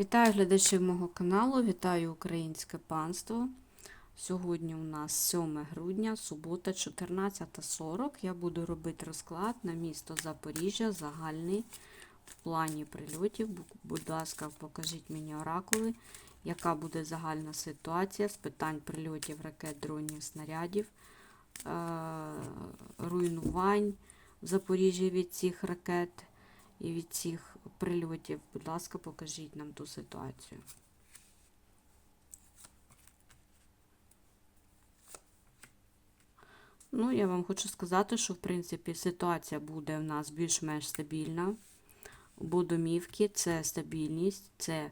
Вітаю глядачів мого каналу, вітаю українське панство. Сьогодні у нас 7 грудня, субота, 14.40. Я буду робити розклад на місто Запоріжжя, загальний в плані прильотів. Будь ласка, покажіть мені оракули, яка буде загальна ситуація з питань прильотів ракет, дронів, снарядів, е, руйнувань в Запоріжжі від цих ракет і від цих прильотів. Будь ласка, покажіть нам ту ситуацію. Ну, я вам хочу сказати, що в принципі ситуація буде в нас більш-менш стабільна. Бо домівки це стабільність, це е,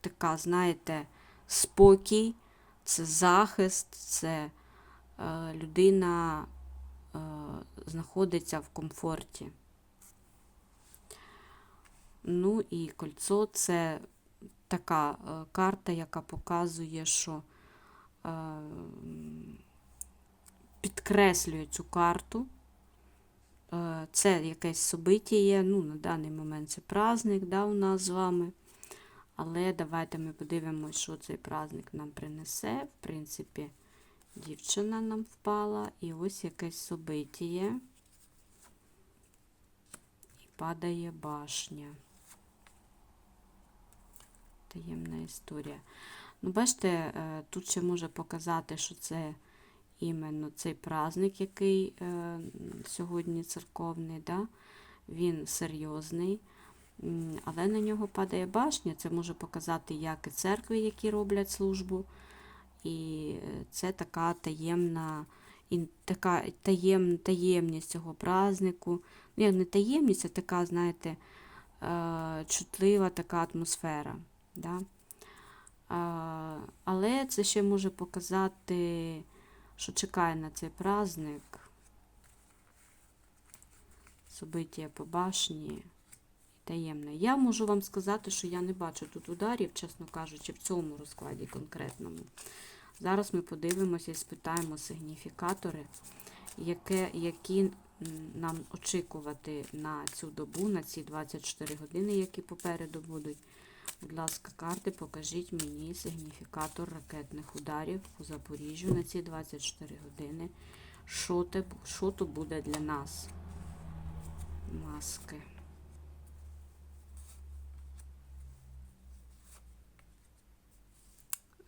така, знаєте, спокій, це захист, це е, людина е, знаходиться в комфорті. Ну і кольцо це така е, карта, яка показує, що е, підкреслює цю карту. Е, Це якесь событие, ну, на даний момент це праздник да, у нас з вами. Але давайте ми подивимося, що цей праздник нам принесе. В принципі, дівчина нам впала, і ось якесь событие. І падає башня. Таємна історія. Ну, бачите, е, тут ще може показати, що це іменно цей праздник, який е, сьогодні церковний, да? він серйозний, але на нього падає башня. Це може показати як і церкви, які роблять службу. І е, це така таємна, така таєм, таємність цього празднику. Ну, не таємність, а така, знаєте, чутлива така атмосфера. Да? Але це ще може показати, що чекає на цей праздник. Собиття по башні таємне. Я можу вам сказати, що я не бачу тут ударів, чесно кажучи, в цьому розкладі конкретному. Зараз ми подивимося і спитаємо сигніфікатори, яке, які нам очікувати на цю добу, на ці 24 години, які попереду будуть. Будь ласка, карти, покажіть мені сигніфікатор ракетних ударів по Запоріжжю на ці 24 години. Що, те, що то буде для нас? Маски.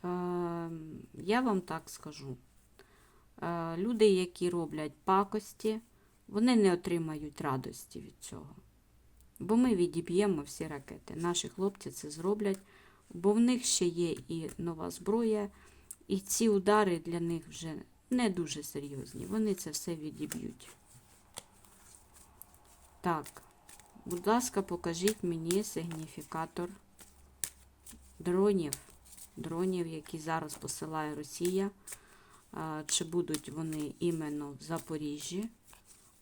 Е, я вам так скажу. Е, люди, які роблять пакості, вони не отримають радості від цього. Бо ми відіб'ємо всі ракети. Наші хлопці це зроблять, бо в них ще є і нова зброя, і ці удари для них вже не дуже серйозні. Вони це все відіб'ють. Так, будь ласка, покажіть мені сигніфікатор дронів. Дронів, які зараз посилає Росія. Чи будуть вони іменно в Запоріжжі?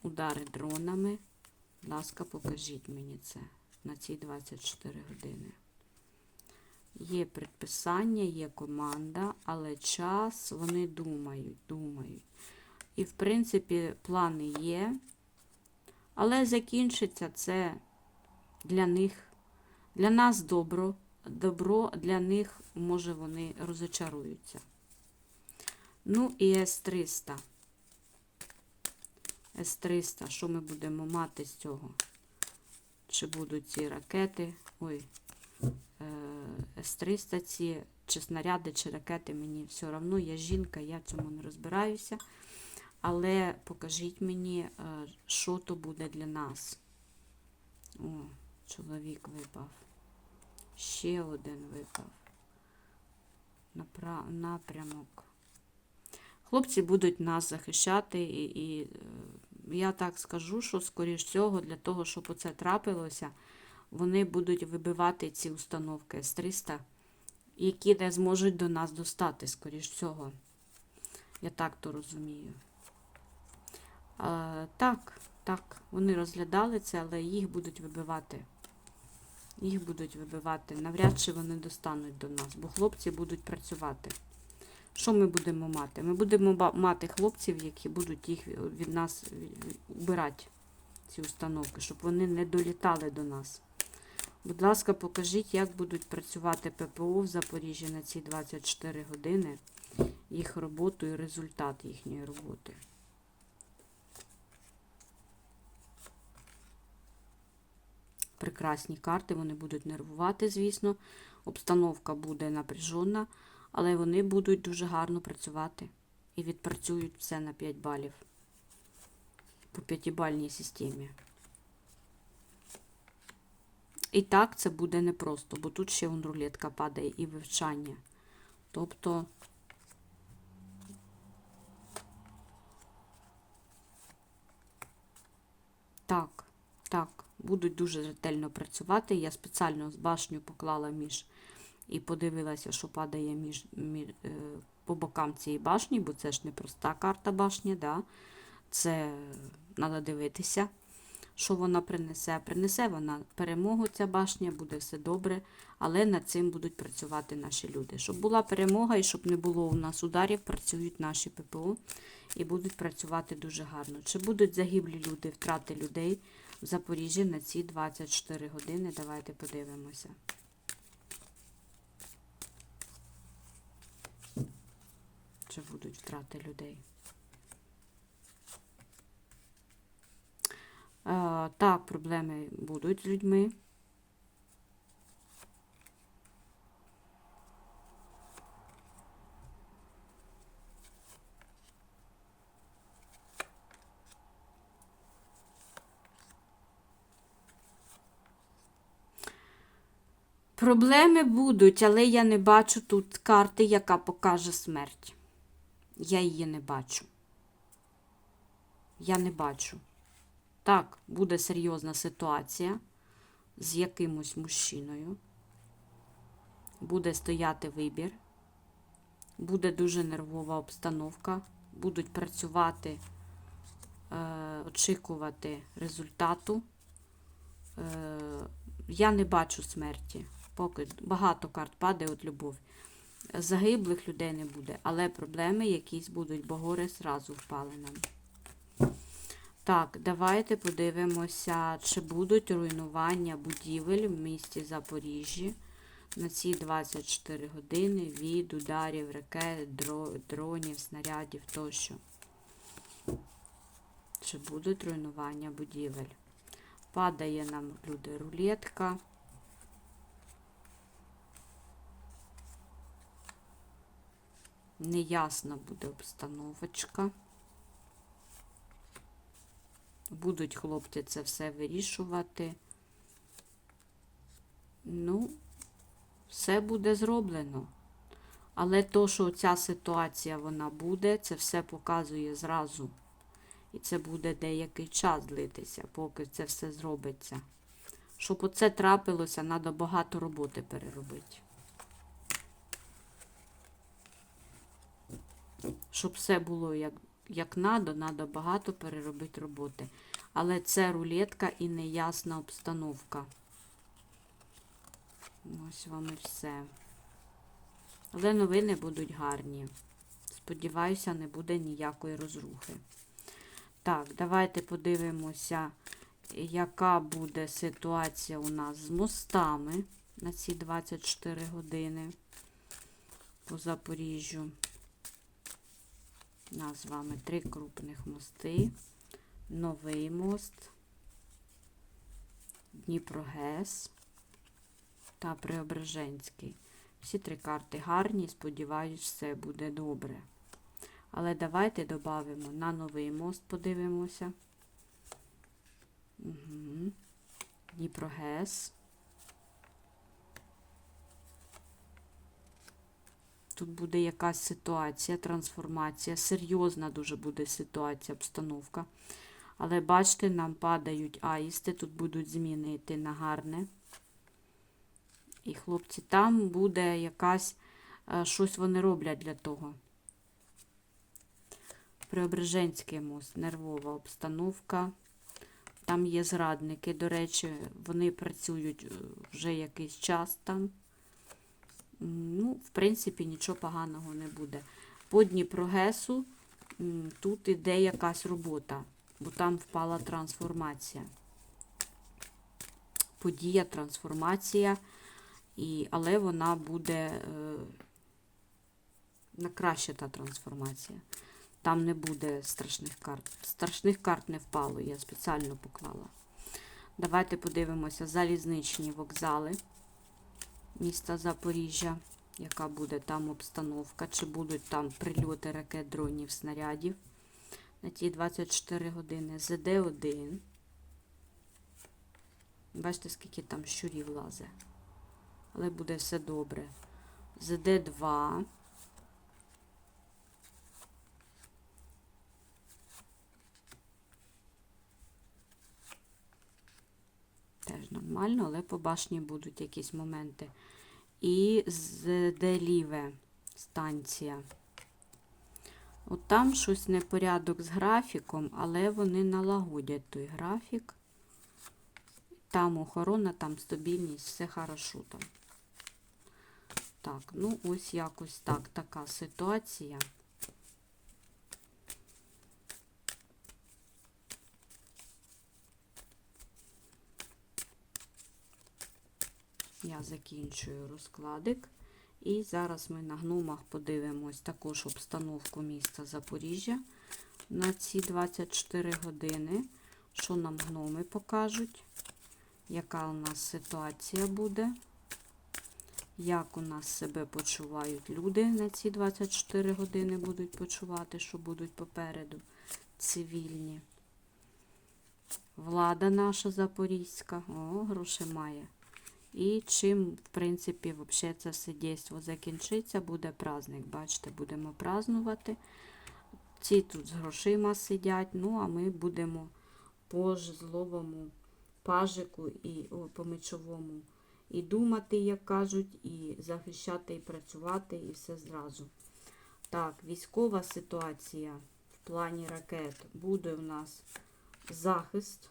Удари дронами. Ласка, покажіть мені це на ці 24 години. Є предписання, є команда, але час вони думають, думають. І, в принципі, плани є, але закінчиться це для них, для нас добро, добро, для них, може, вони розочаруються. Ну і С-300. С-300, що ми будемо мати з цього? Чи будуть ці ракети? Ой, е, С-300 ці, чи снаряди, чи ракети, мені все одно, я жінка, я в цьому не розбираюся. Але покажіть мені, е, що то буде для нас. О, чоловік випав. Ще один випав. Напрямок. Хлопці будуть нас захищати, і, і е, я так скажу, що, скоріш всього, для того, щоб оце трапилося, вони будуть вибивати ці установки С-300, які не зможуть до нас достати, скоріш всього. Я так то розумію. А, так, так, вони розглядали це, але їх будуть вибивати. Їх будуть вибивати. Навряд чи вони достануть до нас, бо хлопці будуть працювати. Що ми будемо мати? Ми будемо мати хлопців, які будуть їх від нас убирати, ці установки, щоб вони не долітали до нас. Будь ласка, покажіть, як будуть працювати ППО в Запоріжжі на ці 24 години, їх роботу і результат їхньої роботи. Прекрасні карти, вони будуть нервувати, звісно. Обстановка буде напряжена, але вони будуть дуже гарно працювати і відпрацюють все на 5 балів по п'ятибальній системі. І так це буде непросто, бо тут ще рулетка падає і вивчання. Тобто так, так, будуть дуже ретельно працювати. Я спеціально з башню поклала між і подивилася, що падає між, між е, по бокам цієї башні, бо це ж не проста карта башні, да? це треба дивитися що вона принесе. Принесе вона перемогу, ця башня, буде все добре, але над цим будуть працювати наші люди. Щоб була перемога і щоб не було у нас ударів, працюють наші ППО і будуть працювати дуже гарно. Чи будуть загиблі люди, втрати людей в Запоріжжі на ці 24 години? Давайте подивимося. Чи будуть втрати людей? А, так, проблеми будуть з людьми. Проблеми будуть, але я не бачу тут карти, яка покаже смерть. Я її не бачу. Я не бачу. Так, буде серйозна ситуація з якимось мужчиною. Буде стояти вибір, буде дуже нервова обстановка, будуть працювати, е, очікувати результату. Е, я не бачу смерті. Поки багато карт падає от любов. Загиблих людей не буде, але проблеми якісь будуть, бо гори зразу впали нам. Так, давайте подивимося, чи будуть руйнування будівель в місті Запоріжжі на ці 24 години від ударів ракет, дронів, снарядів тощо. Чи будуть руйнування будівель? Падає нам люди рулетка. Неясна буде обстановочка. Будуть хлопці це все вирішувати. Ну, все буде зроблено. Але то, що ця ситуація вона буде, це все показує зразу. І це буде деякий час длитися, поки це все зробиться. Щоб оце трапилося, треба багато роботи переробити. Щоб все було як як надо, треба багато переробити роботи. Але це рулетка і неясна обстановка. Ось вам і все. Але новини будуть гарні. Сподіваюся, не буде ніякої розрухи. Так, давайте подивимося, яка буде ситуація у нас з мостами на ці 24 години по Запоріжжю. У нас з вами три крупних мости, новий мост, Дніпрогес та Преображенський. Всі три карти гарні, сподіваюсь, все буде добре. Але давайте додамо на новий мост, подивимося. Угу. Дніпрогес. Тут буде якась ситуація, трансформація. Серйозна дуже буде ситуація, обстановка. Але бачите, нам падають аїсти, тут будуть зміни йти на гарне. І хлопці, там буде якась, е, щось вони роблять для того. Преображенський мост, нервова обстановка. Там є зрадники, до речі, вони працюють е, вже якийсь час там ну, в принципі, нічого поганого не буде. По Дніпрогесу тут іде якась робота, бо там впала трансформація. подія, трансформація, і, але вона буде е, на краще та трансформація. Там не буде страшних карт. Страшних карт не впало, я спеціально поклала. Давайте подивимося залізничні вокзали міста Запоріжжя, яка буде там обстановка, чи будуть там прильоти ракет, дронів, снарядів на ті 24 години. ЗД-1. Бачите, скільки там щурів лазе. Але буде все добре. ЗД-2. Теж нормально, але по башні будуть якісь моменти. І ЗД-ліве станція. От там щось непорядок з графіком, але вони налагодять той графік. Там охорона, там стабільність, все хорошо там. Так, ну ось якось так, така ситуація. Я закінчую розкладик. І зараз ми на гномах подивимось також обстановку міста Запоріжжя на ці 24 години. Що нам гноми покажуть, яка у нас ситуація буде, як у нас себе почувають люди на ці 24 години будуть почувати, що будуть попереду цивільні. Влада наша запорізька, о, гроші має. І чим, в принципі, взагалі це все дійство закінчиться, буде праздник. Бачите, будемо празднувати. Ці тут з грошима сидять, ну а ми будемо по жезловому пажику і о, по мечовому і думати, як кажуть, і захищати, і працювати, і все зразу. Так, військова ситуація в плані ракет буде у нас захист.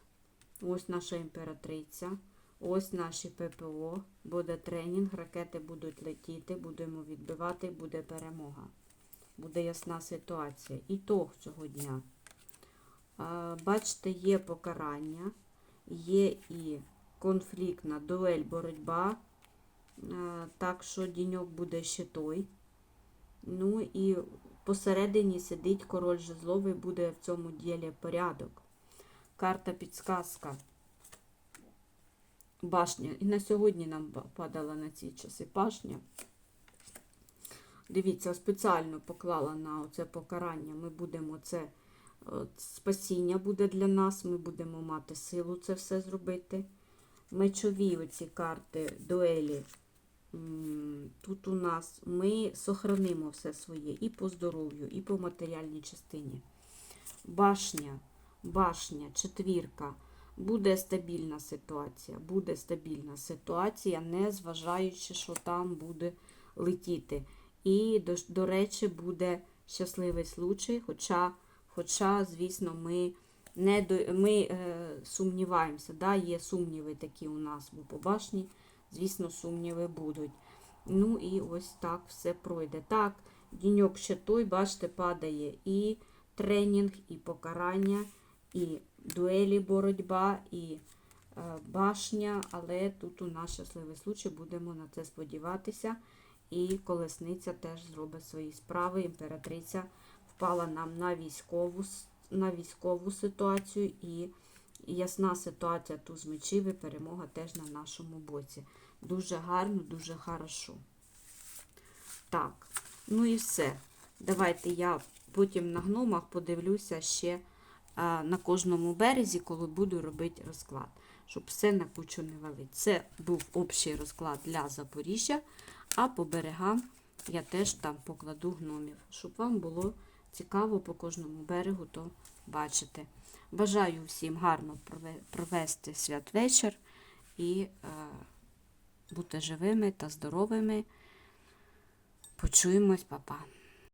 Ось наша імператриця. Ось наші ППО, буде тренінг, ракети будуть летіти, будемо відбивати, буде перемога. Буде ясна ситуація. Ітог цього дня. Бачите, є покарання, є і конфліктна дуель, боротьба. Так що діньок буде ще той. Ну і посередині сидить король жезловий, буде в цьому ділі порядок. Карта підсказка башня. І на сьогодні нам падала на ці часи башня. Дивіться, спеціально поклала на це покарання. Ми будемо це спасіння буде для нас, ми будемо мати силу це все зробити. Мечові оці карти, дуелі. Тут у нас ми сохранимо все своє і по здоров'ю, і по матеріальній частині. Башня, башня, четвірка. Буде стабільна ситуація. Буде стабільна ситуація, не зважаючи, що там буде летіти. І, до, до речі, буде щасливий случай, хоча, хоча звісно, ми не до, ми е, сумніваємося. Да? Є сумніви такі у нас, бо по башні, звісно, сумніви будуть. Ну і ось так все пройде. Так, діньок ще той, бачите, падає і тренінг, і покарання, і дуелі боротьба і е, башня, але тут у нас щасливий случай, будемо на це сподіватися. І колесниця теж зробить свої справи. Імператриця впала нам на військову на військову ситуацію і ясна ситуація тут з мечів і перемога теж на нашому боці. Дуже гарно, дуже хорошо. Так, ну і все. Давайте я потім на гномах подивлюся ще на кожному березі, коли буду робити розклад, щоб все на кучу не валити. Це був общий розклад для Запоріжжя, а по берегам я теж там покладу гномів, щоб вам було цікаво по кожному берегу то бачити. Бажаю всім гарно провести святвечір і е, бути живими та здоровими. Почуємось, папа.